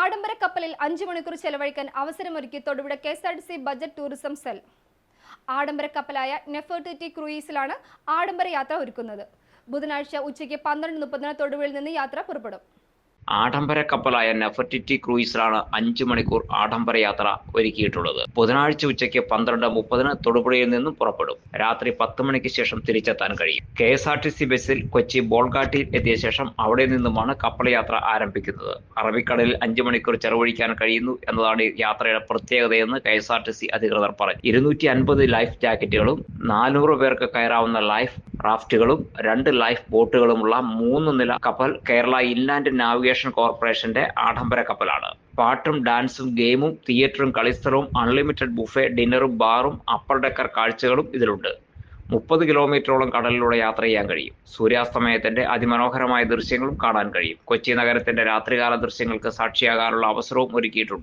ആഡംബര കപ്പലിൽ അഞ്ചു മണിക്കൂർ ചെലവഴിക്കാൻ അവസരമൊരുക്കി Thodupuzha K S R T C budget tourism cell. ആഡംബര കപ്പലായ നെഫർട്ടിറ്റി ക്രൂയിസിലാണ് ആഡംബര യാത്ര ഒരുക്കുന്നത്. ബുധനാഴ്ച ഉച്ചയ്ക്ക് പന്ത്രണ്ട് മുപ്പതിന് തൊടുപുഴയിൽ നിന്ന് യാത്ര പുറപ്പെടും. ആഡംബര കപ്പലായ നെഫർട്ടിറ്റി ക്രൂയിസിലാണ് അഞ്ചു മണിക്കൂർ ആഡംബര യാത്ര ഒരുക്കിയിട്ടുള്ളത്. ബുധനാഴ്ച ഉച്ചയ്ക്ക് പന്ത്രണ്ട് മുപ്പതിന് തൊടുപുഴയിൽ നിന്നും പുറപ്പെടും. രാത്രി പത്ത് മണിക്ക് ശേഷം തിരിച്ചെത്താൻ കഴിയും. K S R T C ബസ്സിൽ കൊച്ചി ബോൾഗാട്ടിയിൽ എത്തിയ ശേഷം അവിടെ നിന്നുമാണ് കപ്പൽ യാത്ര ആരംഭിക്കുന്നത്. അറബിക്കടലിൽ അഞ്ചു മണിക്കൂർ ചെലവഴിക്കാൻ കഴിയുന്നു എന്നതാണ് യാത്രയുടെ പ്രത്യേകതയെന്ന് K S R T C അധികൃതർ പറഞ്ഞു. ഇരുന്നൂറ്റി അൻപത് ലൈഫ് ജാക്കറ്റുകളും നാനൂറ് പേർക്ക് കയറാവുന്ന ലൈഫ് റാഫ്റ്റുകളും രണ്ട് ലൈഫ് ബോട്ടുകളുമുള്ള മൂന്ന് നില കപ്പൽ കേരള ഇൻലാൻഡ് നാവിഗേഷൻ കോർപ്പറേഷന്റെ ആഡംബര കപ്പലാണ്. പാട്ടും ഡാൻസും ഗെയിമും തിയേറ്ററും കളിസ്ഥലവും അൺലിമിറ്റഡ് ബുഫെ ഡിന്നറും ബാറും അപ്പർ ഡെക്കർ കാഴ്ചകളും ഇതിലുണ്ട്. മുപ്പത് കിലോമീറ്ററോളം കടലിലൂടെ യാത്ര ചെയ്യാൻ കഴിയും. സൂര്യാസ്തമയത്തിന്റെ അതിമനോഹരമായ ദൃശ്യങ്ങളും കാണാൻ കഴിയും. കൊച്ചി നഗരത്തിന്റെ രാത്രികാല ദൃശ്യങ്ങൾക്ക് സാക്ഷിയാകാനുള്ള അവസരവും ഒരുക്കിയിട്ടുണ്ട്.